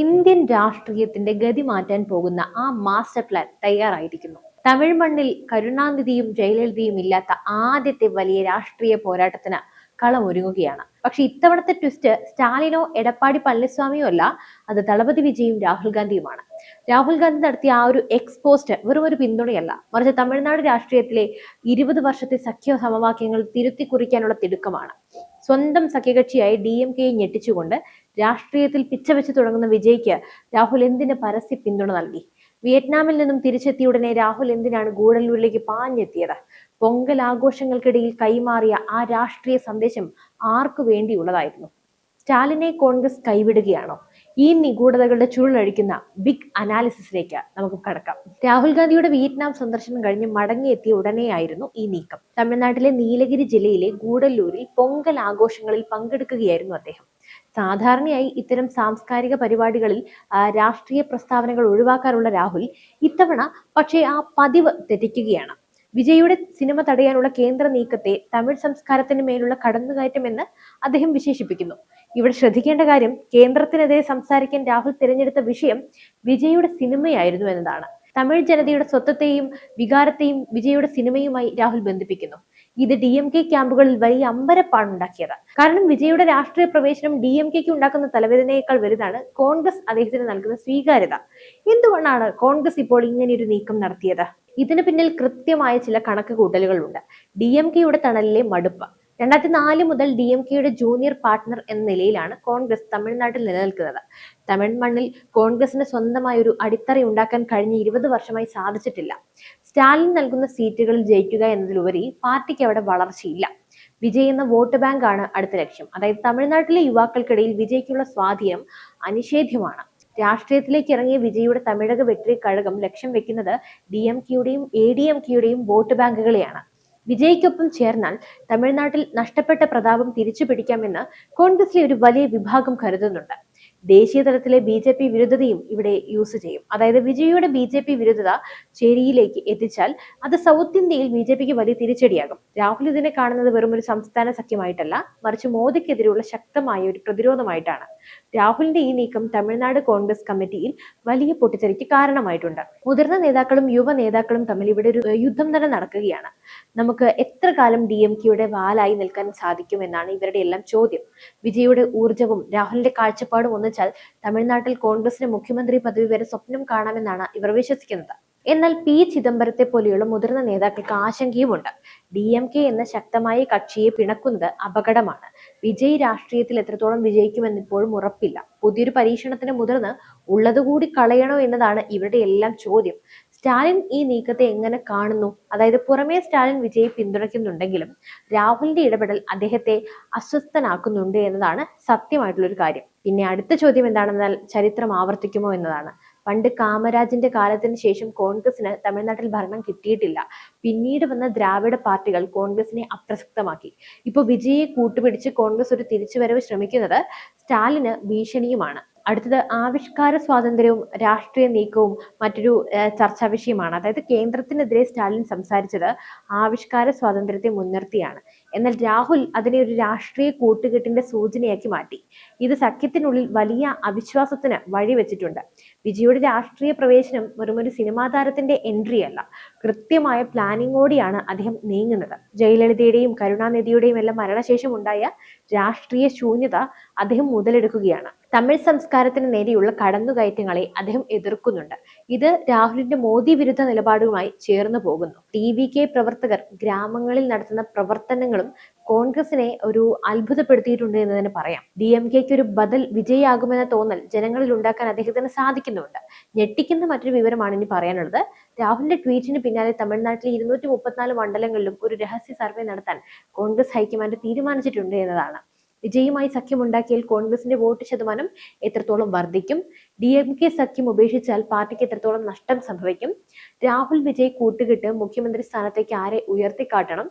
Indian രാഷ്ട്രീയത്തിന്റെ ഗതി മാറ്റാൻ പോകുന്ന ആ മാസ്റ്റർ പ്ലാൻ തയ്യാറായിരിക്കുന്നു. തമിഴ് മണ്ണിൽ കരുണാനിധിയും ജയലളിതയും ഇല്ലാത്ത ആദ്യത്തെ വലിയ രാഷ്ട്രീയ പോരാട്ടത്തിന് കളമൊരുങ്ങുകയാണ് പക്ഷെ ഇത്തവണത്തെ ട്വിസ്റ്റ് സ്റ്റാലിനോ എടപ്പാടി പളനിസ്വാമിയോ അല്ല അത് ദളപതി വിജയും രാഹുൽ ഗാന്ധിയുമാണ്. രാഹുൽ ഗാന്ധി നടത്തിയ ആ ഒരു എക്സ്പോസ്റ്റ് വെറും ഒരു പിന്തുണയല്ല. മറിച്ച് തമിഴ്നാട് രാഷ്ട്രീയത്തിലെ ഇരുപത് വർഷത്തെ സഖ്യ സമവാക്യങ്ങൾ തിരുത്തി കുറിക്കാനുള്ള തിടുക്കമാണ്. സ്വന്തം സഖ്യകക്ഷിയായി ഡി എം കെയെ ഞെട്ടിച്ചുകൊണ്ട് രാഷ്ട്രീയത്തിൽ പിച്ചവെച്ച് തുടങ്ങുന്ന വിജയ്ക്ക് രാഹുൽ എന്തിന് പരസ്യ പിന്തുണ നൽകി? വിയറ്റ്നാമിൽ നിന്നും തിരിച്ചെത്തിയ ഉടനെ രാഹുൽ എന്തിനാണ് ഗൂഡല്ലൂരിലേക്ക് പാഞ്ഞെത്തിയത്? പൊങ്കൽ ആഘോഷങ്ങൾക്കിടയിൽ കൈമാറിയ ആ രാഷ്ട്രീയ സന്ദേശം ആർക്കു വേണ്ടിയുള്ളതായിരുന്നു? സ്റ്റാലിനെ കോൺഗ്രസ് കൈവിടുകയാണോ? ഈ നിഗൂഢതകളുടെ ചുരുളഴിക്കുന്ന ബിഗ് അനാലിസിസിലേക്ക് നമുക്ക് കടക്കാം. രാഹുൽ ഗാന്ധിയുടെ വിയറ്റ്നാം സന്ദർശനം കഴിഞ്ഞ് മടങ്ങിയെത്തിയ ഉടനെയായിരുന്നു ഈ നീക്കം. തമിഴ്നാട്ടിലെ നീലഗിരി ജില്ലയിലെ ഗൂഡല്ലൂരിൽ പൊങ്കൽ ആഘോഷങ്ങളിൽ പങ്കെടുക്കുകയായിരുന്നു അദ്ദേഹം. സാധാരണയായി ഇത്തരം സാംസ്കാരിക പരിപാടികളിൽ രാഷ്ട്രീയ പ്രസ്താവനകൾ ഒഴിവാക്കാറുള്ള രാഹുൽ ഇത്തവണ പക്ഷേ ആ പതിവ് തെറ്റിക്കുകയാണ്. വിജയുടെ സിനിമ തടയാനുള്ള കേന്ദ്ര നീക്കത്തെ തമിഴ് സംസ്കാരത്തിന് മേലുള്ള കടന്നുകയറ്റം എന്ന് അദ്ദേഹം വിശേഷിപ്പിക്കുന്നു. ഇവിടെ ശ്രദ്ധിക്കേണ്ട കാര്യം കേന്ദ്രത്തിനെതിരെ സംസാരിക്കാൻ രാഹുൽ തിരഞ്ഞെടുത്ത വിഷയം വിജയുടെ സിനിമയായിരുന്നു എന്നതാണ്. തമിഴ് ജനതയുടെ സ്വത്വത്തെയും വികാരത്തെയും വിജയുടെ സിനിമയുമായി രാഹുൽ ബന്ധിപ്പിക്കുന്നു. ഇത് ഡി എം കെ ക്യാമ്പുകളിൽ വലിയ അമ്പരപ്പാണ് ഉണ്ടാക്കിയത്. കാരണം വിജയുടെ രാഷ്ട്രീയ പ്രവേശനം ഡി എം കെക്ക് ഉണ്ടാക്കുന്ന തലവേദനയേക്കാൾ വലുതാണ് കോൺഗ്രസ് അദ്ദേഹത്തിന് നൽകുന്ന സ്വീകാര്യത. എന്തുകൊണ്ടാണ് കോൺഗ്രസ് ഇപ്പോൾ ഇങ്ങനെ ഒരു നീക്കം നടത്തിയത്? ഇതിന് പിന്നിൽ കൃത്യമായ ചില കണക്ക് കൂട്ടലുകളുണ്ട്. ഡി എം കെയുടെ തണലിലെ മടുപ്പ്. രണ്ടായിരത്തി നാല് മുതൽ ഡി എം കെയുടെ ജൂനിയർ പാർട്ട്ണർ എന്ന നിലയിലാണ് കോൺഗ്രസ് തമിഴ്നാട്ടിൽ നിലനിൽക്കുന്നത്. തമിഴ് മണ്ണിൽ കോൺഗ്രസിന് സ്വന്തമായ ഒരു അടിത്തറ ഉണ്ടാക്കാൻ കഴിഞ്ഞ ഇരുപത് വർഷമായി സാധിച്ചിട്ടില്ല. സ്റ്റാലിൻ നൽകുന്ന സീറ്റുകളിൽ ജയിക്കുക എന്നതിലുപരി പാർട്ടിക്ക് അവിടെ വളർച്ചയില്ല. വിജയ് എന്ന വോട്ട് ബാങ്ക് ആണ് അടുത്ത ലക്ഷ്യം. അതായത് തമിഴ്നാട്ടിലെ യുവാക്കൾക്കിടയിൽ വിജയ്ക്കുള്ള സ്വാധീനം അനിഷേധ്യമാണ്. രാഷ്ട്രീയത്തിലേക്ക് ഇറങ്ങിയ വിജയുടെ തമിഴക വെട്രി കഴകം ലക്ഷ്യം വെക്കുന്നത് ഡി എം കെയുടെയും എ ഡി എം കെയുടെയും വോട്ട് ബാങ്കുകളെയാണ്. വിജയ്ക്കൊപ്പം ചേർന്നാൽ തമിഴ്നാട്ടിൽ നഷ്ടപ്പെട്ട പ്രതാപം തിരിച്ചു പിടിക്കാമെന്ന് കോൺഗ്രസിലെ ഒരു വലിയ വിഭാഗം കരുതുന്നുണ്ട്. ദേശീയ തലത്തിലെ ബി ജെ പി വിരുദ്ധതയും ഇവിടെ യൂസ് ചെയ്യും. അതായത് വിജയിയുടെ ബി ജെ പി വിരുദ്ധത ചേരിയിലേക്ക് എത്തിച്ചാൽ അത് സൗത്ത് ഇന്ത്യയിൽ ബി ജെ പിക്ക് വലിയ തിരിച്ചടിയാകും. രാഹുൽ ഇതിനെ കാണുന്നത് വെറും ഒരു സംസ്ഥാന സഖ്യമായിട്ടല്ല മറിച്ച് മോദിക്കെതിരെയുള്ള ശക്തമായ ഒരു പ്രതിരോധമായിട്ടാണ്. രാഹുലിന്റെ ഈ നീക്കം തമിഴ്നാട് കോൺഗ്രസ് കമ്മിറ്റിയിൽ വലിയ പൊട്ടിത്തെറിക്ക് കാരണമായിട്ടുണ്ട്. മുതിർന്ന നേതാക്കളും യുവ നേതാക്കളും തമ്മിൽ ഇവിടെ ഒരു യുദ്ധം തന്നെ നടക്കുകയാണ്. നമുക്ക് എത്ര കാലം ഡി എം കെയുടെ വാലായി നിൽക്കാൻ സാധിക്കും എന്നാണ് ഇവരുടെ എല്ലാം ചോദ്യം. വിജയുടെ ഊർജവും രാഹുലിന്റെ കാഴ്ചപ്പാടും ഒന്നിച്ചാൽ തമിഴ്നാട്ടിൽ കോൺഗ്രസിന് മുഖ്യമന്ത്രി പദവി വരെ സ്വപ്നം കാണാമെന്നാണ് ഇവർ വിശ്വസിക്കുന്നത്. എന്നാൽ പി ചിദംബരത്തെ പോലെയുള്ള മുതിർന്ന നേതാക്കൾക്ക് ആശങ്കയുമുണ്ട്. ഡി എം കെ എന്ന ശക്തമായ കക്ഷിയെ പിണക്കുന്നത് അപകടമാണ്. വിജയ് രാഷ്ട്രീയത്തിൽ എത്രത്തോളം വിജയിക്കുമെന്ന് ഇപ്പോഴും ഉറപ്പില്ല. പുതിയൊരു പരീക്ഷണത്തിന് മുതിർന്ന് ഉള്ളതുകൂടി കളയണോ എന്നതാണ് ഇവരുടെ എല്ലാം ചോദ്യം. സ്റ്റാലിൻ ഈ നീക്കത്തെ എങ്ങനെ കാണുന്നു? അതായത് പുറമേ സ്റ്റാലിൻ വിജയെ പിന്തുണയ്ക്കുന്നുണ്ടെങ്കിലും രാഹുലിന്റെ ഇടപെടൽ അദ്ദേഹത്തെ അസ്വസ്ഥനാക്കുന്നുണ്ട് എന്നതാണ് സത്യമായിട്ടുള്ളൊരു കാര്യം. പിന്നെ അടുത്ത ചോദ്യം എന്താണെന്നാൽ ചരിത്രം ആവർത്തിക്കുമോ എന്നതാണ്. പണ്ട് കാമരാജിന്റെ കാലത്തിന് ശേഷം കോൺഗ്രസിന് തമിഴ്നാട്ടിൽ ഭരണം കിട്ടിയിട്ടില്ല. പിന്നീട് വന്ന ദ്രാവിഡ പാർട്ടികൾ കോൺഗ്രസിനെ അപ്രസക്തമാക്കി. ഇപ്പോൾ വിജയെ കൂട്ടുപിടിച്ച് കോൺഗ്രസ് ഒരു തിരിച്ചുവരവ് ശ്രമിക്കുന്നത് സ്റ്റാലിന് ഭീഷണിയുമാണ്. അടുത്തത് ആവിഷ്കാര സ്വാതന്ത്ര്യവും രാഷ്ട്രീയ നീക്കവും മറ്റൊരു ചർച്ചാ വിഷയമാണ്. അതായത് കേന്ദ്രത്തിനെതിരെ സ്റ്റാലിൻ സംസാരിച്ചത് ആവിഷ്കാര സ്വാതന്ത്ര്യത്തെ മുൻനിർത്തിയാണ്. എന്നാൽ രാഹുൽ അതിനെ ഒരു രാഷ്ട്രീയ കൂട്ടുകെട്ടിന്റെ സൂചനയാക്കി മാറ്റി. ഇത് സഖ്യത്തിനുള്ളിൽ വലിയ അവിശ്വാസത്തിന് വഴിവെച്ചിട്ടുണ്ട്. വിജയുടെ രാഷ്ട്രീയ പ്രവേശനം വെറും ഒരു സിനിമാ താരത്തിന്റെ എൻട്രി അല്ല. കൃത്യമായ പ്ലാനിങ്ങോടെയാണ് അദ്ദേഹം നീങ്ങുന്നത്. ജയലളിതയുടെയും കരുണാനിധിയുടെയും എല്ലാം മരണശേഷം ഉണ്ടായ രാഷ്ട്രീയ ശൂന്യത അദ്ദേഹം മുതലെടുക്കുകയാണ്. തമിഴ് സംസ്കാരത്തിന് നേരെയുള്ള കടന്നുകയറ്റങ്ങളെ അദ്ദേഹം എതിർക്കുന്നുണ്ട്. ഇത് രാഹുലിന്റെ മോദി വിരുദ്ധ നിലപാടുമായി ചേർന്നു പോകുന്നു. ടി വി കെ പ്രവർത്തകർ ഗ്രാമങ്ങളിൽ നടത്തുന്ന പ്രവർത്തനങ്ങളും കോൺഗ്രസിനെ ഒരു അത്ഭുതപ്പെടുത്തിയിട്ടുണ്ട് എന്ന് തന്നെ പറയാം. ഡി എം കെക്ക് ഒരു ബദൽ വിജയാകുമെന്ന തോന്നൽ ജനങ്ങളിൽ ഉണ്ടാക്കാൻ അദ്ദേഹത്തിന് സാധിക്കുന്നുണ്ട് ഞെട്ടിക്കുന്ന മറ്റൊരു വിവരമാണ് ഇനി പറയാനുള്ളത്. രാഹുലിന്റെ ട്വീറ്റിന് പിന്നാലെ തമിഴ്നാട്ടിലെ ഇരുന്നൂറ്റി മുപ്പത്തിനാല് മണ്ഡലങ്ങളിലും ഒരു രഹസ്യ സർവേ നടത്താൻ കോൺഗ്രസ് ഹൈക്കമാൻഡ് തീരുമാനിച്ചിട്ടുണ്ട് എന്നതാണ്. വിജയുമായി സഖ്യമുണ്ടാക്കിയാൽ കോൺഗ്രസിന്റെ വോട്ട് ശതമാനം എത്രത്തോളം വർദ്ധിക്കും? ഡി എം കെ സഖ്യം ഉപേക്ഷിച്ചാൽ പാർട്ടിക്ക് എത്രത്തോളം നഷ്ടം സംഭവിക്കും? രാഹുൽ വിജയ് കൂട്ടുകെട്ട് മുഖ്യമന്ത്രി സ്ഥാനത്തേക്ക് ആരെ ഉയർത്തിക്കാട്ടണം?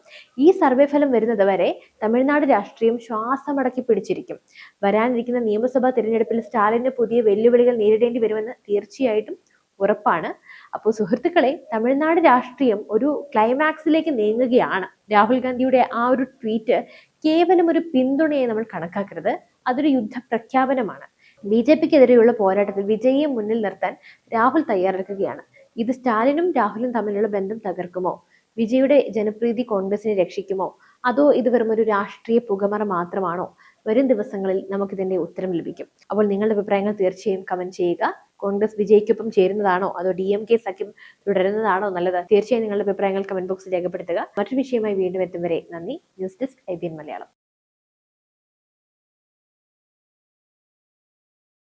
ഈ സർവേ ഫലം വരുന്നത് വരെ തമിഴ്നാട് രാഷ്ട്രീയം ശ്വാസമടക്കി പിടിച്ചിരിക്കും. വരാനിരിക്കുന്ന നിയമസഭാ തിരഞ്ഞെടുപ്പിൽ സ്റ്റാലിന് പുതിയ വെല്ലുവിളികൾ നേരിടേണ്ടി വരുമെന്ന് തീർച്ചയായിട്ടും ഉറപ്പാണ്. അപ്പോൾ സുഹൃത്തുക്കളെ തമിഴ്നാട് രാഷ്ട്രീയം ഒരു ക്ലൈമാക്സിലേക്ക് നീങ്ങുകയാണ്. രാഹുൽ ഗാന്ധിയുടെ ആ ഒരു ട്വീറ്റ് കേവലം ഒരു പിന്തുണയെ നമ്മൾ കണക്കാക്കരുത്. അതൊരു യുദ്ധ പ്രഖ്യാപനമാണ് ബി ജെ പിക്കെതിരെയുള്ള പോരാട്ടത്തിൽ വിജയിയെ മുന്നിൽ നിർത്താൻ രാഹുൽ തയ്യാറെടുക്കുകയാണ്. ഇത് സ്റ്റാലിനും രാഹുലും തമ്മിലുള്ള ബന്ധം തകർക്കുമോ? വിജയുടെ ജനപ്രീതി കോൺഗ്രസിനെ രക്ഷിക്കുമോ? അതോ ഇത് വെറും ഒരു രാഷ്ട്രീയ പുകമറ മാത്രമാണോ? വരും ദിവസങ്ങളിൽ നമുക്കിതിന്റെ ഉത്തരം ലഭിക്കും. അപ്പോൾ നിങ്ങളുടെ അഭിപ്രായങ്ങൾ തീർച്ചയായും കമന്റ് ചെയ്യുക. കോൺഗ്രസ് വിജയ്ക്കൊപ്പം ചേരുന്നതാണോ? അതോ ഡി എം കെ സഖ്യം തുടരുന്നതാണോ നല്ലത്? തീർച്ചയായും നിങ്ങളുടെ അഭിപ്രായങ്ങൾ കമന്റ് ബോക്സിൽ രേഖപ്പെടുത്തുക. മറ്റൊരു വിഷയമായി വീണ്ടും എത്തും വരെ നന്ദി. News desk I Malayalam.